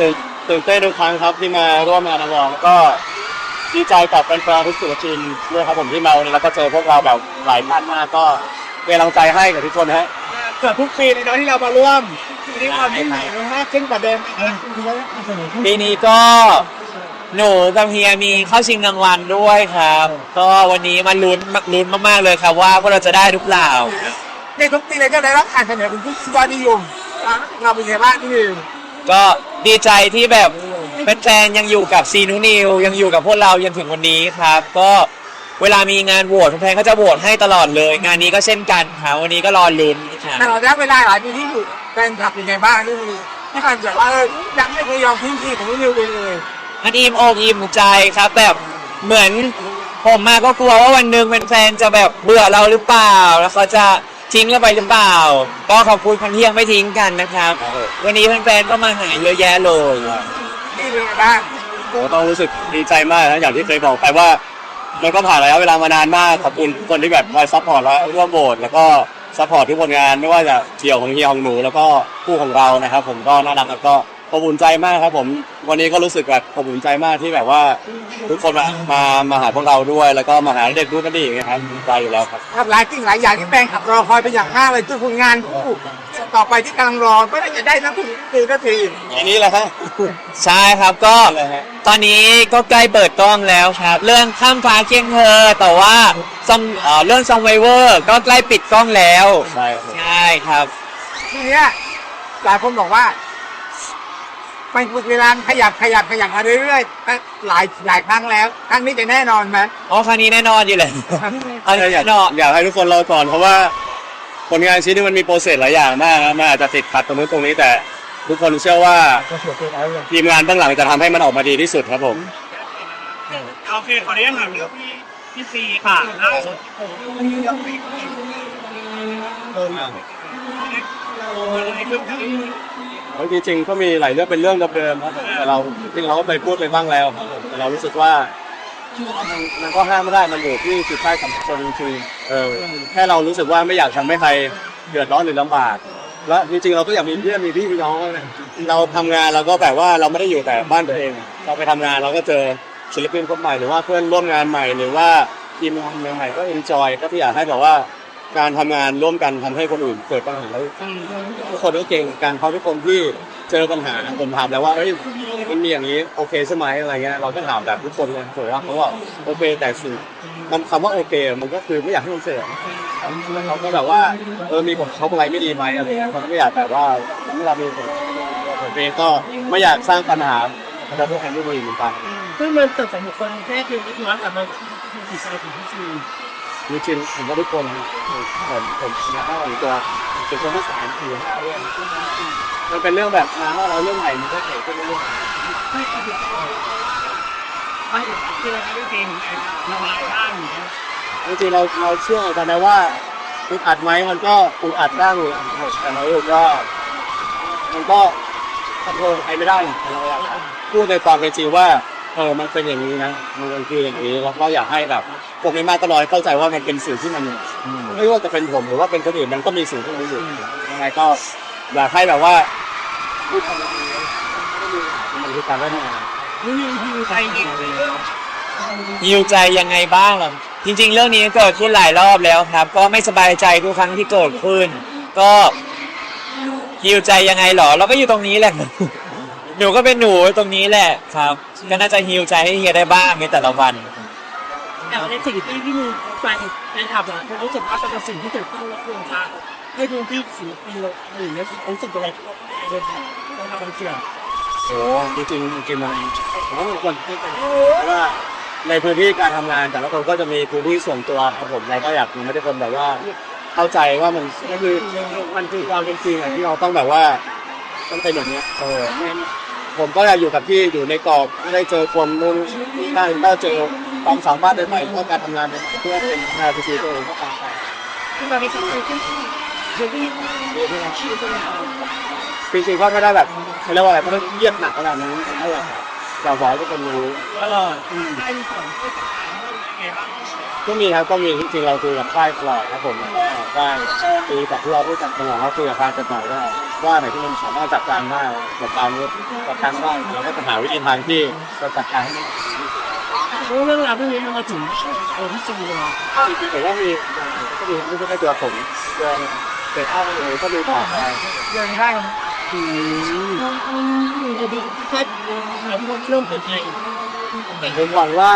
ตื่นตื่นเต้นทุกครั้งครับที่มาร่วมงานอวอร์แล้วก็ดีใจกับแฟนๆทุกศิลปินด้วยครับผมที่มาวันนี้แล้วก็เจอพวกเราแบบหลายท่านมากก็เป็นกำลังใจให้กับทุกคนฮะ เกือบทุกปีเลยเนาะที่เรามาร่วมปีนี้ความยิ่งใหญ่มากขึ้นกว่าเดิมอีกปีนี้ก็หนูกับเฮียมีเข้าชิงรางวัลด้วยครับ ก็วันนี้มาลุ้นลุ้นมากๆเลยครับว่าพวกเราจะได้หรือเปล่า ในทุกปีเลยก็ได้รับการเสนอเป็นผู้ยอดนิยมเราเป็นไงบ้างที่นี่ ก็ดีใจที่แบบแฟนๆยังอยู่กับซีนูนิวยังอยู่กับพวกเราจนถึงวันนี้ครับ ก็เวลามีงานโหวตแฟนๆก็จะโหวตให้ตลอดเลย งานนี้ก็เช่นกันครับวันนี้ก็รอลุ้นครับแต่เราได้เวลาหลายปีที่อยู่แฟนคลับเป็นไงบ้างที่นี่ที่การแบบว่าเออยังไม่เคยยอมทิ้งทีของนิวเลยมันอิ่มอกอิ่มใจครับ แบบเหมือนผมมาก็กลัวว่าวันหนึ่งแฟนๆจะแบบเบื่อเราหรือเปล่าแล้วเขาจะ ทิ้งเราไปหรือเปล่า ก็ขอบคุณคนที่ยังไม่ทิ้งกันนะครับวันนี้แฟนๆก็มาหาเยอะแยะเลย นี่เป็นไงบ้างผมก็ต้องรู้สึกดีใจมากนะอย่างที่เคยบอกไปว่า มันก็ผ่านระยะเวลามานานมากขอบคุณคนที่แบบคอยซัพพอร์ตและร่วมโหวตแล้วก็ซัพพอร์ตทุกผลงานไม่ว่าจะเดี่ยวของเฮียของหนูแล้วก็คู่ของเรานะครับ ผมก็น่ารักแล้วก็ อบอุ่นใจมากครับผมวันนี้ก็รู้สึกแบบอบอุ่นใจมากที่แบบว่าทุกคนมามามาหาพวกเราด้วย แล้วก็มาหาเด็กดูกันดีนะครับดีใจอยู่แล้วครับครับหลายสิ่งหลายอย่างที่แฟนคลับรอคอยเป็นอย่างมากเลยทุกผลงานคู่ต่อไปที่กำลังรอไม่ได้จะได้นะคุณทีก็ทีทีนี้แหละฮะใช่ครับก็เลยฮะตอนนี้ก็ใกล้เปิดกล้องแล้วครับ เรื่องข้ามฟ้าเคียงเธอแต่ว่าซอมเอ่อเรื่องซอมไวเวอร์ก็ใกล้ปิดกล้องแล้ว ใช่ครับ ใช่ครับ ทีเนี้ยหลายคนบอกว่า มันเวลาขยับขยับขยับมาเรื่อยๆหลายหลายครั้งแล้วครั้งนี้จะแน่นอนไหม อ๋อครั้งนี้แน่นอนอยู่เลยอันอยานี้กแน่นอนอยากให้ทุกคนรอก่อนเพราะว่าผลงานชิ้นนี้มันมีโปรเซสหลายอย่างมากนะมันอาจจะติดขัดตรงนู้นตรงนี้แต่ ทุกคนเชื่อว่าทีมงานเบื้องหลังจะทำให้มันออกมาดีที่สุดครับผม โอเคขออนุญาตถามเรื่องพี่พี่ซีค่ะล่าสุดอะไรขึ้นที่ เพราะจริงๆก็มีหลายเรื่องเป็นเรื่องเดิมๆครับแต่เราจริงเราก็ไปพูดไปบ้างแล้วครับแต่เรารู้สึกว่ามันมันก็ห้ามไม่ได้มันอยู่ที่จิตใต้สำนึกคนจริงๆเออแค่เรารู้สึกว่าไม่อยากทำให้ใครเดือดร้อนหรือลำบาก และจริงๆเราก็อยากมีเพื่อนมีพี่มีน้องนะเราทำงานเราก็แบบว่าเราไม่ได้อยู่แต่บ้านตัวเอง เราไปทำงานเราก็เจอศิลปินคนใหม่หรือว่าเพื่อนร่วมงานใหม่หรือว่าทีมงานใหม่ๆก็เอนจอยก็ที่อยากให้แบบว่า การทำงานร่วมกันทำให้คนอื่นเกิดปัญหาแล้วทุกคนก็เก่งกันเพราะทุกคนที่เจอปัญหาผมถามแล้วว่าเอ้ยมันมีอย่างนี้โอเคใช่ไหมอะไรเงี้ยเราก็ถามแบบทุกคนเลยถือว่าเขาบอกโอเคแต่สิ่งมันคำว่าโอเคมันก็คือไม่อยากให้มันเสียเขาก็แบบว่าเออมีผลเขาอะไรไม่ดีไหมอะไรเงี้ยเขาก็ไม่อยากแบบว่าเวลามีผลผมเองก็ไม่อยากสร้างปัญหาแล้วทุกคนไม่ดีเหมือนกันซึ่งมันเกิดจากบุคคลแค่คือวิทยาแต่มันจิตใจของพี่ซี จริงๆผมว่าทุกคนผมผมผมนะผมตัวเป็นคนที่สามสี่ห้าเรื่องมันเป็นเรื่องแบบนะว่าเราเรื่องใหม่มันก็เกิดขึ้นเรื่อยไม่คือไม่คือเราไม่เป็นระบายบ้างอย่างเงี้ยๆจริงๆเราเราเชื่อกันนะว่าอุดอัดไหมมันก็อุดอัดบ้างอยู่แต่เราเองก็มันก็คอนโทรลใครไม่ได้แต่เราอยากพูดในความเป็นจริงว่า เออมันเป็นอย่างนี้นะมันคืออย่างนี้แล้วก็อยากให้แบบพวกนี้มาตลอดเข้าใจว่ามันเป็นสิ่งที่มันไม่ว่าจะเป็นผมหรือว่าเป็นคนอื่นมันก็มีสิ่งที่มันอยู่ยังไงก็อยากให้แบบว่าพูดคำนี้มันคือการพันานี่คือใจจริงเลยฮิวใจยังไงบ้างล่ะจริง ๆ เรื่องนี้เกิดขึ้นหลายรอบแล้วครับ ก็ไม่สบายใจทุกครั้งที่เกิดขึ้น ก็ฮิวใจยังไงหรอ เราก็อยู่ตรงนี้แหละ หนูก็เป็นหนูตรงนี้แหละครับก็น่าจะฮิวใจให้เฮียได้บ้างในแต่ละวัน แต่ในสิ่งที่พี่มีแฟนแฟนคลับอะรู้สึกว่าเป็นสิ่งที่เกิดขึ้นแล้วควรจะให้ดูที่ศิลปินเราหรือรู้สึกอะไรเป็นต้องทำเชื่อโอ้จริงจริงจริงมันผมว่ามันควรที่เป็นเพราะว่าในพื้นที่การทำงาน แต่ละคนก็จะมีพื้นที่ส่วนตัวของผมเราก็อยากมีไม่ได้คนแบบว่า เข้าใจว่ามันก็คือมันคือความเป็นจริงอะที่เราต้องแบบว่าต้องเป็นอย่างเนี้ยเออไม่งั้น ผมก็อยากอยู่กับที่อยู่ในกรอบไม่ได้เจอคนนู่นนี่นั่นก็เจอความสามารถใหม่ๆเพื่อการทำงานเพื่อเป็นงานพิธีตัวเองก็ตามไปที่มาเป็นสิ่งที่คือที่จริงๆก็ไม่ได้แบบเขาเรียกว่าอะไรไม่ได้เยียดหนักขนาดนั้นให้แบบอยากบอกให้ทุกคนรู้เออได้มีผลที่ถามว่าไงบ้าง ก็มีครับก็มีจริงๆเราคุยกับค่ายตลอดครับผมได้คุยกับที่เราพูดกันตลอดเราคุยกับทางจัดหน่ายได้ว่าไหนที่มันสามารถจัดการได้จัดการจัดการได้เราก็จะหาวิธีทางที่จะจัดการให้เรื่องราวเรื่องนี้มันมาถึงเออพี่ซีเลยจริงๆผมว่ามีก็มีไม่ใช่แค่ตัวผมเดินเสร็จอ้าวเลยก็มีต่อไปเดินข้างอืมจะดูแค่เริ่มเปิดใจผมหวังว่า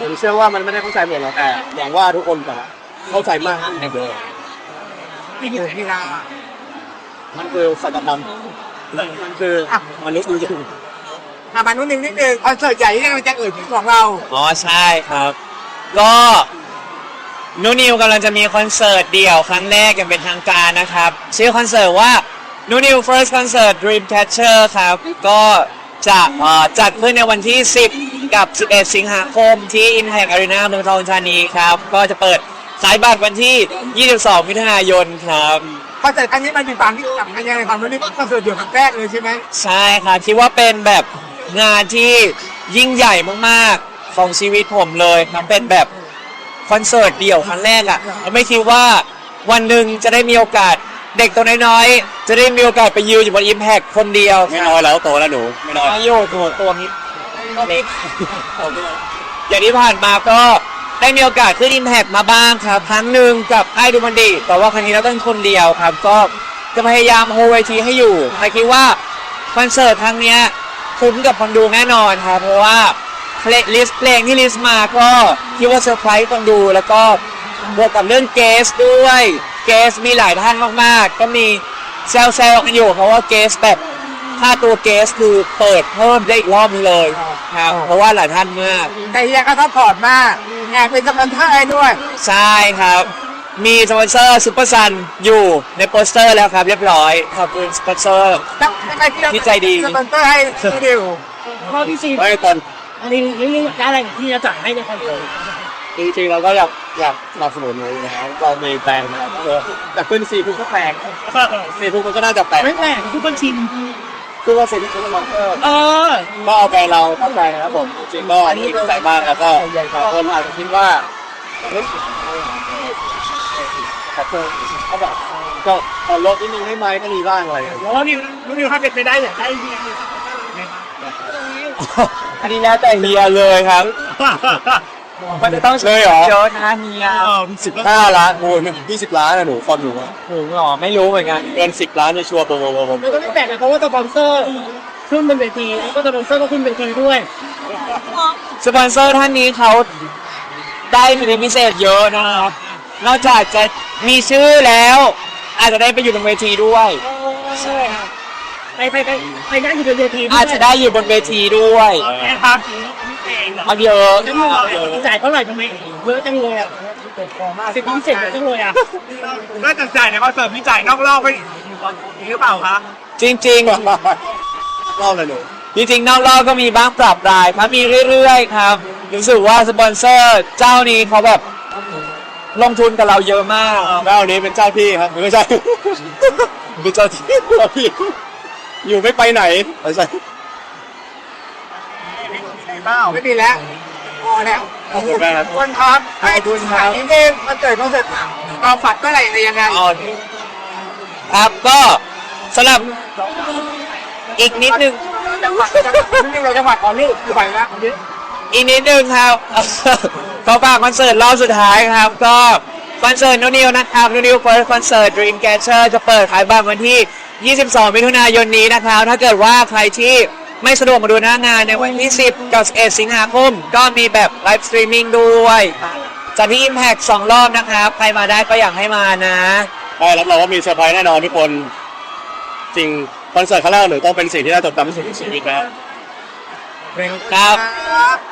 ผมเชื่อว่ามันไม่ได้เข้าใจหมดหรอกแต่หวังว่าทุกคนจะเข้าใจมากขึ้นในเดิมที่อยู่ที่เรามันคือสัจธรรมมันคือมนุษย์จริงทำมานุ่นนิดนิดนึงคอนเสิร์ตใหญ่ที่กำลังจะเกิดขึ้นของเราอ๋อใช่ครับ ก็นูนิวกำลังจะมีคอนเสิร์ตเดี่ยวครั้งแรกอย่างเป็นทางการนะครับ ชื่อคอนเสิร์ตว่านูนิว first concert Dreamcatcher ครับ ก็จะเอ่อจัดขึ้นในวันที่ 10 กับ 11 สิงหาคมที่ Impact Arena เมืองทองธานีครับ ก็จะเปิดขายบัตรวันที่ 22 มิถุนายนครับคอนเสิร์ตครั้งนี้มันเป็นความที่สำคัญยังไงความรู้นี่คอนเสิร์ตเดี่ยวครั้งแรกเลยใช่ไหมใช่ครับคิดว่าเป็นแบบงานที่ยิ่งใหญ่มากๆของชีวิตผมเลยครับเป็นแบบคอนเสิร์ตเดี่ยวครั้งแรกอะ่ะแล้วไม่คิดว่าวันหนึ่งจะได้มีโอกาสเด็กตัวน้อยๆ จะได้มีโอกาสไปยืนอยู่บนอิมแพคคนเดียวๆไม่น้อยแล้วโตแล้วหนู ไม่น้อยอายุตัวตัวนี้ เล็กอย่างที่ผ่านมาก็ได้มีโอกาสขึ้นอิมแพคมาบ้างครับครั้งหนึ่งกับไอ้ดูมันดีแต่ว่าครั้งนี้เราต้องคนเดียวครับ ก็จะพยายามโฮเวทีให้อยู่ใครคิดว่าคอนเสิร์ตครั้งเนี้ยคุ้มกับคนดูแน่นอนครับเพราะว่าเพลงลิสต์เพลงที่ลิสต์มาก็คิดว่าเซอร์ไพรส์คนดูแล้วก็บวกกับเรื่องเกสด้วยเกสมีหลายท่านมากๆ ก็มีแซวๆกันอยู่เพราะว่าเกสแบบ ค่าตัวเกสคือเปิดเพิ่มได้อีกรอบนึงเลยครับเพราะว่าหลายท่านมากแต่เฮียก็ซัพพอร์ตมากแอบเป็นสปอนเซอร์ให้ด้วย ใช่ครับมีสปอนเซอร์ซูเปอร์ซันอยู่ในโปสเตอร์แล้วครับเรียบร้อยขอบคุณสปอนเซอร์นี่ใจดีสปอนเซอร์ให้พี่ดิวข้อที่สี่ไม่ตอนอันนี้นี่อะไรที่จะจ่ายให้ในคอนเสิร์ตจริงๆเราก็อยากอยากสนับสนุนเลยนะครับเรามีแปลงนะครับเออแต่ขึ้นซีพุกก็แปลกซีพุกมันก็น่าจะแปลกไม่แปลกทุกคนชิม คือว่าซีพุกมันก็เออ ก็เอาแปลงเราเข้าใจนะครับผมจริงๆก็นี่ใส่มากแล้วก็บางคนอาจจะคิดว่าเฮ้ยแต่เออก็แบบก็เอาลดนิดนึงให้ไหมก็มีบ้างอะไรอย่างเงี้ยแล้วนี่รู้ดิวถ้าเป็นไปได้อยากได้เฮียอันนี้แล้วแต่เฮียเลยครับ มันจะต้องเลยเหรอ เจอนะเฮียสิบห้าล้านโอ้ยมันยี่สิบล้านนะหนูคอนหนูอะถึงหรอไม่รู้เหมือนกันเกินสิบล้านในชัวร์ปะปะปะปะมันก็ไม่แปลกนะเพราะว่าสปอนเซอร์ขึ้นเป็นเวทีแล้วก็สปอนเซอร์ก็ขึ้นเป็นเวทีด้วยสปอนเซอร์ท่านนี้เขาได้สิทธิพิเศษเยอะนะครับนอกจากจะมีชื่อแล้ว อาจจะได้ไปอยู่บนเวทีด้วยใช่ครับไปไปไปไปนั่งอยู่บนเวทีอาจจะได้อยู่บนเวทีด้วยแค่ครับ เองเหรอเอาเยอะจ่ายเท่าไหร่ทำไมเยอะจังเลยอะสิบพิเศษเยอะจังเลยอะน่าจะจ่ายในคอนเสิร์ตมีจ่ายนอกรอบไปหรือเปล่าคะจริงรอบเลยหนูๆจริงๆนอกรอบก็มีบ้างปรับรายครับมีเรื่อยๆครับรู้สึกว่าสปอนเซอร์เจ้านี้เขาแบบลงทุนกับเราเยอะมากเจ้านี้เป็นเจ้าที่ครับไม่ใช่เป็นเจ้าที่เจ้าที่อยู่ไม่ไปไหนไม่ใช่ ไม่มีแล้วพอแล้วขอบคุณมากครับ คนครับให้ทุนครับนี่เองคอนเสิร์ตคอนเสิร์ตเราฝัดเมื่อไหร่อะไรยังไงอ๋อครับก็สำหรับอีกนิดนึง จังหวัดจังหวัดนี่เราจังหวัดก่อนนี่อยู่ไปแล้วอีกนิดนึงครับเขาฝากคอนเสิร์ตรอบสุดท้ายครับ ก็คอนเสิร์ตนูนิวนะครับนูนิวเฟิร์สคอนเสิร์ต Dream Catcher จะเปิดขายบัตรวันที่ 22 มิถุนายนนี้นะครับ ถ้าเกิดว่าใครที่ ไม่สะดวกมาดูหน้างานในวันที่ 10 กับ 11 สิงหาคม ก็มีแบบไลฟ์สตรีมมิ่งด้วยจัดที่ Impact 2 รอบนะครับ ใครมาได้ก็อยากให้มานะได้รับรองว่ามีเซอร์ไพรส์แน่นอนทุกคนจริงคอนเสิร์ตครั้งแรกหนูต้องเป็นสิ่งที่น่าจดจำที่สุดในชีวิตนะครับ ครับครับ